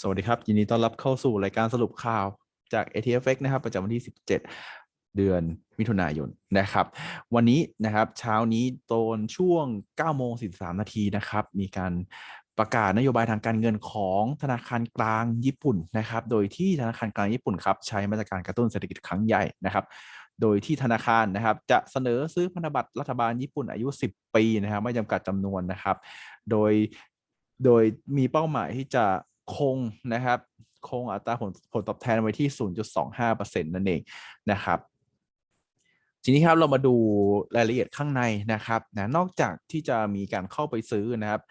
สวัสดีครับ ยินดีต้อนรับเข้าสู่รายการสรุปข่าวจาก ATFX นะครับ ประจำวันที่ 17 เดือนมิถุนายนนะครับ วันนี้นะครับเช้านี้ตอนช่วง9โมง43 นาทีนะครับ มีการประกาศนโยบายทางการเงินของธนาคารกลางญี่ปุ่นนะครับ โดยที่ธนาคารกลางญี่ปุ่นครับใช้มาตรการกระตุ้นเศรษฐกิจครั้งใหญ่นะครับ โดยที่ธนาคารนะครับจะเสนอซื้อพันธบัตรรัฐบาลญี่ปุ่นอายุ 10 ปีนะครับไม่จำกัดจำนวนนะครับ โดยโดยมีเป้าหมายที่จะ คงนะครับคงอัตราผลผลตอบแทนไว้ที่ 0.25%นั่นเองนะครับทีนี้ครับเรามาดูรายละเอียดข้างในนะครับนะนอกจากที่จะมีการเข้าไปซื้อนะครับ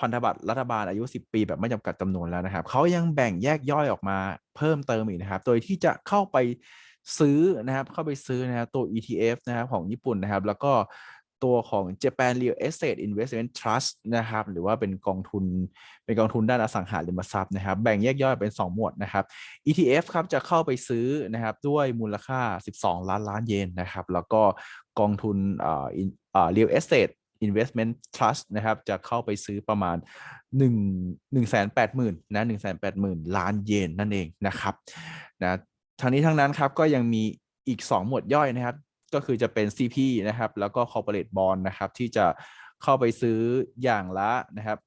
พันธบัตรรัฐบาลอายุ 10 ปีแบบไม่จำกัดจำนวนแล้วนะครับเขายังแบ่งแยกย่อยออกมาเพิ่มเติมอีกนะครับ โดยที่จะเข้าไปซื้อนะครับ เข้าไปซื้อนะครับตัว ETF นะครับของญี่ปุ่นนะครับ แล้วก็ ตัวของ Japan Real Estate Investment Trust นะครับ หรือว่าเป็นกองทุน เป็นกองทุนด้านอสังหาริมทรัพย์นะครับ แบ่งแยกย่อยเป็น 2 หมวดนะครับ ETF ครับจะเข้าไปซื้อนะครับด้วยมูลค่า 12 ล้านล้านเยนนะครับ แล้วก็กองทุนเอ่อเอ่อ Real Estate Investment Trust นะครับ จะเข้าไปซื้อประมาณ 1 1 8 0 0 0 0นะ1 8 0 0 0 0 ล้านเยนนั่นเองนะครับนะทางนี้ทั้งนั้นครับก็ยังมีอีก 2 หมวดย่อยนะครับ ก็คือจะเป็น CP นะครับ แล้วก็ Corporate Bond นะครับ ที่จะเข้าไปซื้ออย่างละนะครับ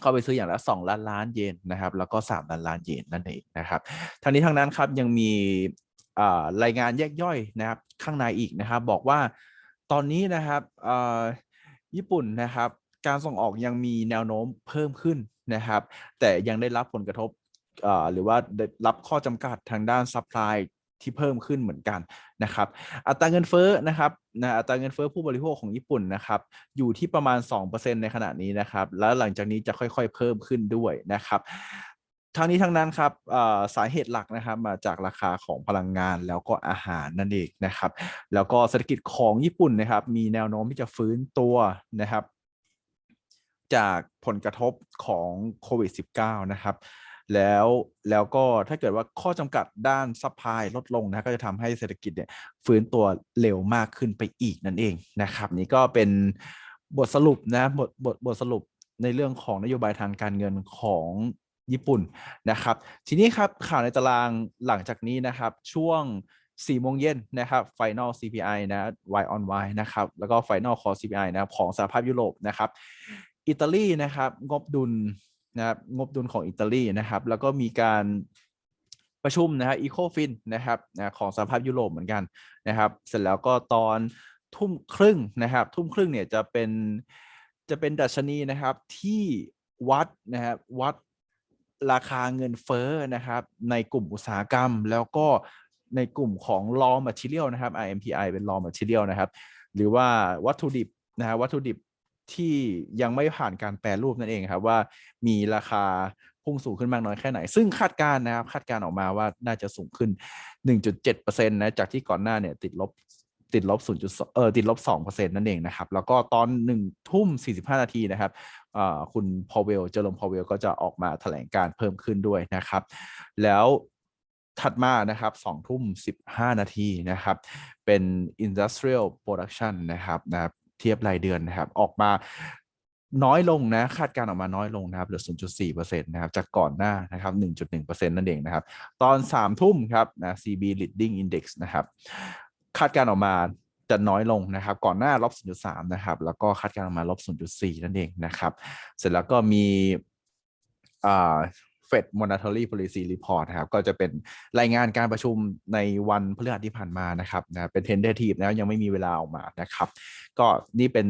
เข้าไปซื้ออย่างละ 2 ล้านล้านเยนนะครับ แล้วก็ 3 ล้านล้านเยนนั่นเองนะครับทางนี้ทั้งนั้นครับยังมีรายงานแยกย่อยนะครับข้างในอีกนะครับ บอกว่าตอนนี้นะครับญี่ปุ่นนะครับ การส่งออกยังมีแนวโน้มเพิ่มขึ้นนะครับ แต่ยังได้รับผลกระทบหรือว่าได้รับข้อจำกัดทางด้านซัพพลาย ที่เพิ่มขึ้นเหมือนกันนะครับ อัตราเงินเฟ้อนะครับนะอัตราเงินเฟ้อผู้บริโภคของญี่ปุ่นนะครับ อยู่ที่ประมาณ 2%ในขณะนี้นะครับ แล้วหลังจากนี้จะค่อยๆ เพิ่มขึ้นด้วยนะครับทั้งนี้ทั้งนั้นครับสาเหตุหลักนะครับมาจากราคาของพลังงานแล้วก็อาหารนั่นเองนะครับ แล้วก็เศรษฐกิจของญี่ปุ่นนะครับ มีแนวโน้มที่จะฟื้นตัวนะครับ จากผลกระทบของโควิด -19 นะครับ แล้วแล้วก็ถ้าเกิดว่าข้อจำกัดด้านซัพพลายลดลงนะก็จะทำให้เศรษฐกิจเนี่ยฟื้นตัวเร็วมากขึ้นไปอีกนั่นเองนะครับ นี่ก็เป็นบทสรุปนะบทบทบทสรุปในเรื่องของนโยบายทางการเงินของญี่ปุ่นนะครับ ทีนี้ครับข่าวในตารางหลังจากนี้นะครับ ช่วง4โมงเย็นนะครับ Final CPI นะ Y on Y นะครับ แล้วก็ Final Core CPI นะครับของสหภาพยุโรปนะครับ อิตาลีนะครับ งบดุล นะครับงบดุลของอิตาลีนะครับแล้วก็มีการประชุมนะครับอีโคฟินนะครับของสหภาพยุโรปเหมือนกันนะครับ เสร็จแล้วก็ตอนทุ่มครึ่งนะครับ ทุ่มครึ่งเนี่ยจะเป็นจะเป็นดัชนีนะครับที่วัดนะครับวัดราคาเงินเฟ้อนะครับในกลุ่มอุตสาหกรรม แล้วก็ในกลุ่มของ raw material นะครับ IMPI เป็น raw material นะครับ หรือว่าวัตถุดิบนะฮะวัตถุดิบ ที่ยังไม่ผ่านการแปรรูปนั่นเองครับว่ามีราคาพุ่งสูงขึ้นมากน้อยแค่ไหน ซึ่งคาดการณ์นะครับคาดการณ์ออกมาว่าน่าจะสูงขึ้น 1.7%นะจากที่ก่อนหน้าเนี่ยติดลบติดลบ0.2เออติดลบ2%นั่นเองนะครับ แล้วก็ตอน1ทุ่ม 45 นาทีนะครับคุณพอเวลเจอร์ลมพอเวลก็จะออกมาแถลงการเพิ่มขึ้นด้วยนะครับ แล้วถัดมานะครับ2ทุ่ม 15 นาทีนะครับ เป็น industrial production นะครับนะครับ เทียบรายเดือนนะครับ ออกมาน้อยลงนะคาดการออกมาน้อยลงนะครับเหลือ 0.4%นะครับจากก่อนหน้านะครับ 1.1%นั่นเองนะครับ ตอน 3 ทุ่มครับนะ CB leading index นะครับ คาดการออกมาจะน้อยลงนะครับ ก่อนหน้าลบ 0.3 นะครับ แล้วก็คาดการออกมาลบ 0.4 นั่นเองนะครับ เสร็จแล้วก็มีอ่า Fed Monetary Policy Report นะครับก็จะเป็นรายงานการประชุมในวันพฤหัสที่ผ่านมานะครับนะเป็น tentative นะยังไม่มีเวลาออกมานะครับ ก็นี่เป็น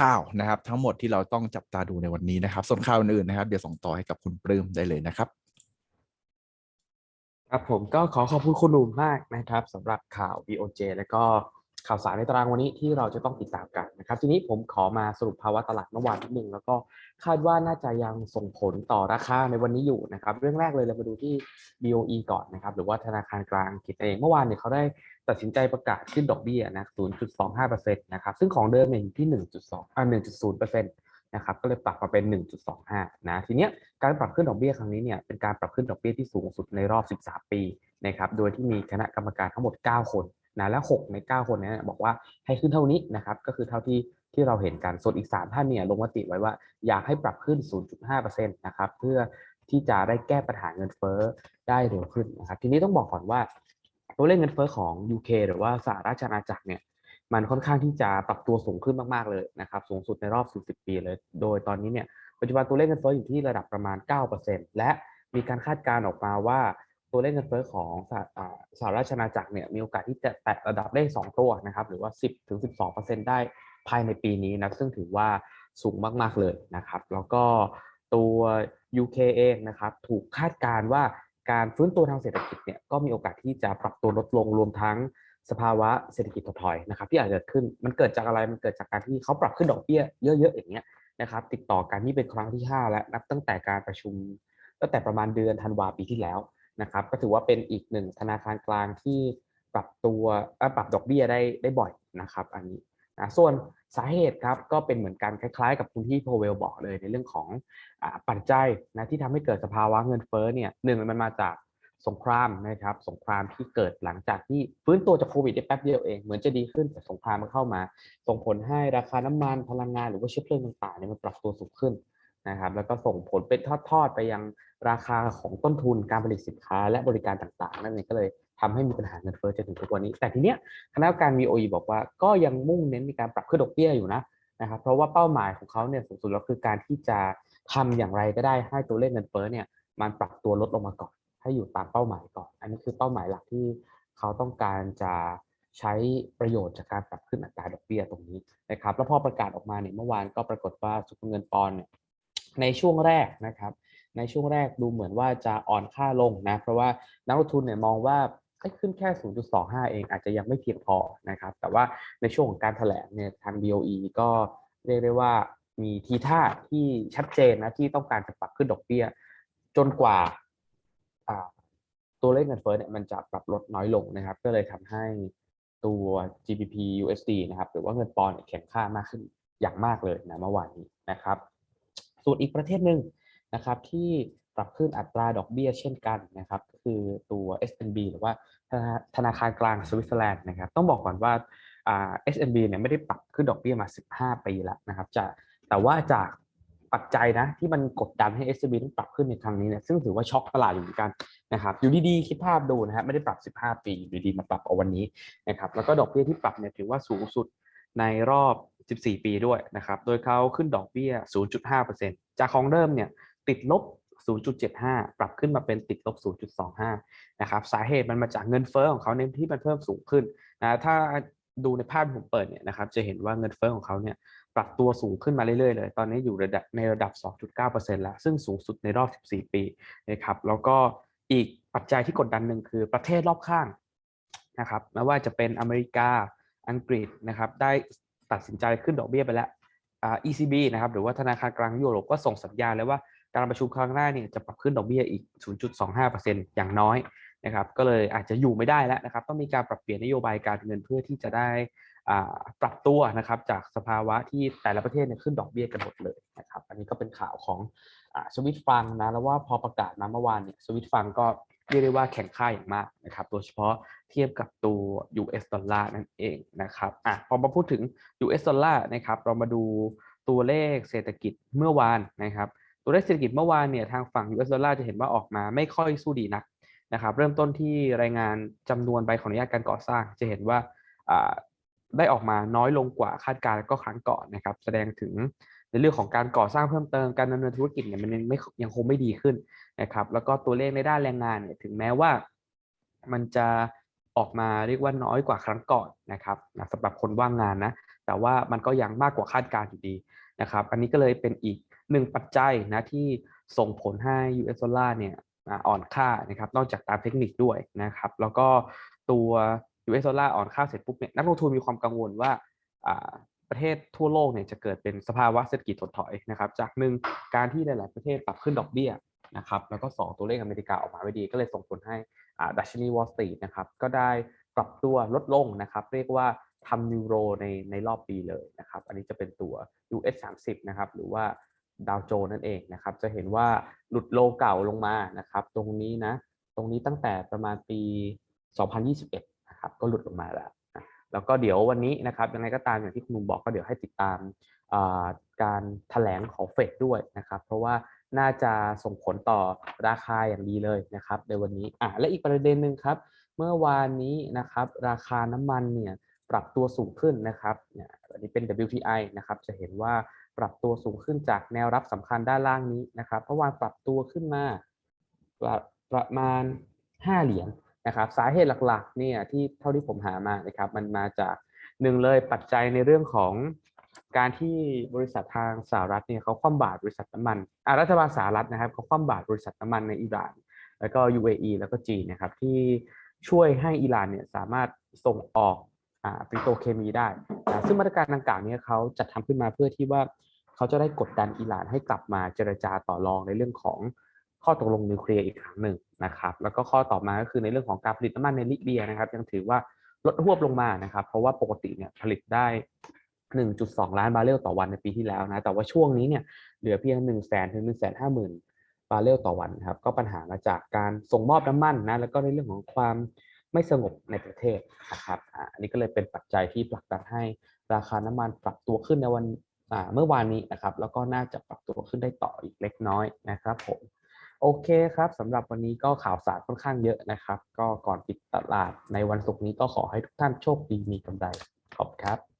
ข่าวนะครับ ทั้งหมดที่เราต้องจับตาดูในวันนี้นะครับ ส่วนข่าวอื่นๆนะครับ เดี๋ยวส่งต่อให้กับคุณปลื้มได้เลยนะครับครับผมก็ขอขอบคุณคุณหนุ่มมากนะครับสำหรับข่าว BOJ แล้วก็ ข่าวสารในตารางวันนี้ที่เราจะต้องติดตามกันนะครับ ทีนี้ผมขอมาสรุปภาวะตลาดเมื่อวานนิดนึงแล้วก็คาดว่าน่าจะยังส่งผลต่อราคาในวันนี้อยู่นะครับ เรื่องแรกเลยเรามาดูที่ BOE ก่อนนะครับ หรือว่าธนาคารกลางอังกฤษเองเมื่อวานเนี่ยเขาได้ตัดสินใจประกาศขึ้นดอกเบี้ยนะ 0.25%นะครับ ซึ่งของเดิมเนี่ยอยู่ที่ 1.2อ่า1.0%นะครับก็เลยปรับมาเป็น 1.25 นะ ทีเนี้ยการปรับขึ้นดอกเบี้ยครั้งนี้เนี่ยเป็นการปรับขึ้นดอกเบี้ยที่สูงสุดในรอบ 13 ปีนะครับ โดยที่มีคณะกรรมการทั้งหมด 9 คน นะและ6ใน 9 คนนี้บอกว่าให้ขึ้นเท่านี้นะครับก็คือเท่าที่ที่เราเห็นกันส่วนอีก 3 ท่านเนี่ยลงมติไว้ว่าอยากให้ปรับขึ้น 0.5%นะครับเพื่อที่จะได้แก้ปัญหาเงินเฟ้อได้เร็วขึ้นนะครับทีนี้ต้องบอกก่อนว่าตัวเลขเงินเฟ้อของ UK หรือว่าสหราชอาณาจักรเนี่ยมันค่อนข้างที่จะปรับตัวสูงขึ้นมากๆเลยนะครับสูงสุดในรอบ 40 ปีเลย โดยตอนนี้เนี่ยปัจจุบันตัวเลขเงินเฟ้ออยู่ที่ระดับประมาณ 9%และมีการคาดการณ์ออกมาว่า ตัวเลขเงินเฟ้อของสหอ่าสหราชอาณาจักรเนี่ยมีโอกาสที่จะแตะระดับเลข2ตัวนะครับ หรือว่า 10-12%ได้ภายในปีนี้นะซึ่งถือว่าสูงมาก ๆ เลยนะครับ แล้วก็ตัว UK เองนะครับ ถูกคาดการณ์ว่าการฟื้นตัวทางเศรษฐกิจเนี่ยก็มีโอกาสที่จะปรับตัวลดลงรวมทั้งสภาวะเศรษฐกิจถดถอยนะครับ ที่อาจจะเกิดขึ้นมันเกิดจากอะไรมันเกิดจากการที่เขาปรับขึ้นดอกเบี้ยเยอะๆอย่างเงี้ยนะครับ ติดต่อกันนี่เป็นครั้งที่ 5 แล้วนับตั้งแต่การประชุมตั้งแต่ประมาณเดือนธันวาปีที่แล้ว นะครับ ก็ถือว่าเป็นอีกหนึ่งธนาคารกลางที่ปรับตัวอ่อปรับดอกเบี้ยได้ได้บ่อยนะครับ อันนี้นะส่วนสาเหตุครับก็เป็นเหมือนกันคล้ายๆ กับคุณที่โพเวลบอกเลยในเรื่องของอปัจจัยนะที่ทำให้เกิดสภาวะเงินเฟ้อเนี่ยหนึ่งมันมาจากสงครามนะครับ สงครามที่เกิดหลังจากที่ฟื้นตัวจากโควิดได้แป๊บเดียวเองเหมือนจะดีขึ้นแต่สงครามมันเข้ามา ส่งผลให้ราคาน้ำมันพลังงานหรือว่าเชื้อเพลิงต่างๆเนี่ยมันปรับตัวสูงขึ้น นะครับ แล้วก็ส่งผลเป็นทอดๆไปยังราคาของต้นทุนการผลิตสินค้า และบริการต่างๆ นั่นเองก็เลยทำให้มีปัญหาเงินเฟ้อจนถึงทุกวันนี้ แต่ทีเนี้ยคณะกรรมการ VOE บอกว่าก็ยังมุ่งเน้นในการปรับขึ้นดอกเบี้ยอยู่นะนะครับเพราะว่าเป้าหมายของเขาเนี่ยสูงสุดแล้วคือการที่จะทำอย่างไรก็ได้ให้ตัวเลขเงินเฟ้อเนี่ยมันปรับตัวลดลงมาก่อน ให้อยู่ตามเป้าหมายก่อน อันนี้คือเป้าหมายหลักที่เขาต้องการจะใช้ประโยชน์จากการปรับขึ้นอัตราดอกเบี้ยตรงนี้นะครับแล้วพอประกาศออกมาเนี่ยเมื่อวานก็ปรากฏว่าสุขเงินปอนด์เนี่ย ในช่วงแรกนะครับ ในช่วงแรกดูเหมือนว่าจะอ่อนค่าลงนะ เพราะว่านักลงทุนเนี่ยมองว่าขึ้นแค่ 0.25 เองอาจจะยังไม่เพียงพอนะครับ แต่ว่าในช่วงของการแถลงเนี่ยทาง BOE ก็เรียกได้ว่ามีทีท่าที่ชัดเจนนะที่ต้องการจะปรับขึ้นดอกเบี้ย จนกว่าตัวเลขเงินเฟ้อเนี่ยมันจะปรับลดน้อยลงนะครับ ก็เลยทำให้ตัว GBP USD นะครับ หรือว่าเงินปอนด์แข็งค่ามากขึ้นอย่างมากเลยนะเมื่อวานนี้นะครับ ส่วนอีกประเทศหนึ่งนะครับที่ปรับขึ้นอัตราดอกเบี้ยเช่นกันนะครับก็คือตัว SNB หรือว่าธนาคารกลางสวิตเซอร์แลนด์นะครับต้องบอกก่อนว่า SNB เนี่ยไม่ได้ปรับขึ้นดอกเบี้ยมา 15 ปีแล้วนะครับจะแต่ว่าจากปัจจัยนะที่มันกดดันให้ SCB ต้องปรับขึ้นในครั้งนี้เนี่ยซึ่งถือว่าช็อกตลาดอยู่เหมือนกันนะครับอยู่ดีๆคิดภาพดูนะครับไม่ได้ปรับ 15 ปีอยู่ดีๆมาปรับเอาวันนี้นะครับแล้วก็ดอกเบี้ยที่ปรับเนี่ยถือว่าสูงสุดในรอบ 14 ปีด้วยนะครับ โดยเขาขึ้นดอกเบี้ย 0.5%จากของเดิมเนี่ยติดลบ 0.75 ปรับขึ้นมาเป็นติดลบ 0.25 นะครับ สาเหตุมันมาจากเงินเฟ้อของเขาเนี่ยที่มันเพิ่มสูงขึ้นนะ ถ้าดูในภาพผมเปิดเนี่ยนะครับ จะเห็นว่าเงินเฟ้อของเขาเนี่ยปรับตัวสูงขึ้นมาเรื่อยๆเลย ตอนนี้อยู่ระดับในระดับ 2.9%แล้ว ซึ่งสูงสุดในรอบ 14 ปีนะครับ แล้วก็อีกปัจจัยที่กดดันหนึ่งคือประเทศรอบข้างนะครับ ไม่ว่าจะเป็นอเมริกา อังกฤษนะครับ ได้ ตัดสินใจขึ้นดอกเบี้ยไปแล้วอ่า ECB นะครับหรือว่าธนาคารกลางยุโรปก็ส่งสัญญาณแล้วว่าการประชุมครั้งหน้าเนี่ยจะปรับขึ้นดอกเบี้ยอีก 0.25%อย่างน้อยนะครับก็เลยอาจจะอยู่ไม่ได้แล้วนะครับต้องมีการปรับเปลี่ยนนโยบายการเงินเพื่อที่จะได้อ่าปรับตัวนะครับจากสภาวะที่แต่ละประเทศเนี่ยขึ้นดอกเบี้ยกันหมดเลยนะครับอันนี้ก็เป็นข่าวของสวิตฟังนะแล้วว่าพอประกาศมาเมื่อวานเนี่ยสวิตฟังก็ เรียกได้ว่าแข่งค่าอย่างมากนะครับโดยเฉพาะเทียบกับตัว US ดอลลาร์นั่นเองนะครับอะพอมาพูดถึง US ดอลลาร์นะครับเรามาดูตัวเลขเศรษฐกิจเมื่อวานนะครับตัวเลขเศรษฐกิจเมื่อวานเนี่ยทางฝั่ง US ดอลลาร์จะเห็นว่าออกมาไม่ค่อยสู้ดีนักนะครับเริ่มต้นที่รายงานจำนวนใบขออนุญาตการก่อสร้าง จะเห็นว่าอ่าได้ออกมาน้อยลงกว่าคาดการณ์ก็ครั้งก่อนนะครับแสดงถึง ในเรื่องของการก่อสร้างเพิ่มเติมการดำเนินธุรกิจเนี่ยมันยังไม่ยังคงไม่ดีขึ้นนะครับ แล้วก็ตัวเลขในด้านแรงงานเนี่ยถึงแม้ว่ามันจะออกมาเรียกว่าน้อยกว่าครั้งก่อนนะครับสำหรับคนว่างงานนะแต่ว่ามันก็ยังมากกว่าคาดการณ์อยู่ดีนะครับ อันนี้ก็เลยเป็นอีกหนึ่งปัจจัยนะที่ส่งผลให้ US ดอลลาร์เนี่ยอ่อนค่านะครับนอกจากตามเทคนิคด้วยนะครับ แล้วก็ตัว US ดอลลาร์อ่อนค่าเสร็จปุ๊บเนี่ยนักลงทุนมีความกังวลว่า ประเทศทั่วโลกเนี่ยจะเกิดเป็นสภาวะเศรษฐกิจถดถอยนะครับจากหนึ่งการที่หลาย ๆ ประเทศปรับขึ้นดอกเบี้ยนะครับแล้วก็สองตัวเลขอเมริกาออกมาไม่ดี ก็เลยส่งผลให้ดัชนีวอลสตรีทนะครับก็ได้ปรับตัวลดลงนะครับเรียกว่าทำนิวโรในในรอบปีเลยนะครับอันนี้จะเป็นตัว US 30นะครับหรือว่าดาวโจนนั่นเองนะครับจะเห็นว่าหลุดโลเก่าลงมานะครับตรงนี้นะตรงนี้ตั้งแต่ประมาณปี 2021นะครับก็หลุดลงมาแล้ว แล้วก็เดี๋ยววันนี้นะครับยังไงก็ตามอย่างที่คุณลุงบอกก็เดี๋ยวให้ติดตามการถแถลงของเฟดด้วยนะครับ เพราะว่าน่าจะส่งผลต่อราคาอย่างดีเลยนะครับในวันนี้อะและอีกประเด็นหนึ่งครับ เมื่อวานนี้นะครับ ราคาน้ำมันเนี่ยปรับตัวสูงขึ้นนะครับเนี่ยอันนี้เป็น WTI นะครับ จะเห็นว่าปรับตัวสูงขึ้นจากแนวรับสำคัญด้านล่างนี้นะครับเมื่อวานปรับตัวขึ้นมาประประมาณ 5 เหรียญ นะครับสาเหตุหลักๆเนี่ยที่เท่าที่ผมหามานะครับมันมาจากหนึ่งเลยปัจจัยในเรื่องของการที่บริษัททางสหรัฐเนี่ยเขาคว่ำบาตรบริษัทน้ำมันอ่ารัฐบาลสหรัฐนะครับเขาคว่ำบาตรบริษัทน้ำมันในอิหร่าน แล้วก็ UAE แล้วก็จีนนะครับที่ช่วยให้อิหร่านเนี่ยสามารถส่งออกอ่าปิโตรเคมีได้ ซึ่งมาตรการดังกล่าวเนี้เขาจัดทำขึ้นมาเพื่อที่ว่าเขาจะได้กดดันอิหร่านให้กลับมาเจรจาต่อรองในเรื่องของ ข้อตกลงนิวเคลียร์อีกครั้งหนึ่งนะครับ แล้วก็ข้อต่อมาก็คือในเรื่องของการผลิตน้ำมันในลิเบียนะครับ ยังถือว่าลดหวบลงมานะครับ เพราะว่าปกติเนี่ยผลิตได้ 1.2 ล้านบาร์เรลต่อวันในปีที่แล้วนะ แต่ว่าช่วงนี้เนี่ยเหลือเพียง 1 0 0 0 0แสนถึง1 5 0 0 0 0 บาร์เรลต่อวันครับ ก็ปัญหามาจากการส่งมอบน้ำมันนะ แล้วก็ในเรื่องของความไม่สงบในประเทศนะครับอ่าอันนี้ก็เลยเป็นปัจจัยที่ผลักดันให้ราคาน้ำมันปรับตัวขึ้นในวันอ่าเมื่อวานนี้นะครับ แล้วก็น่าจะปรับตัวขึ้นได้ต่ออีกเล็กน้อยนะครับผม โอเคครับสำหรับวันนี้ก็ข่าวสารค่อนข้างเยอะนะครับ ก็ก่อนปิดตลาดในวันศุกร์นี้ก็ขอให้ทุกท่านโชคดีมีกำไรขอบคุณครับ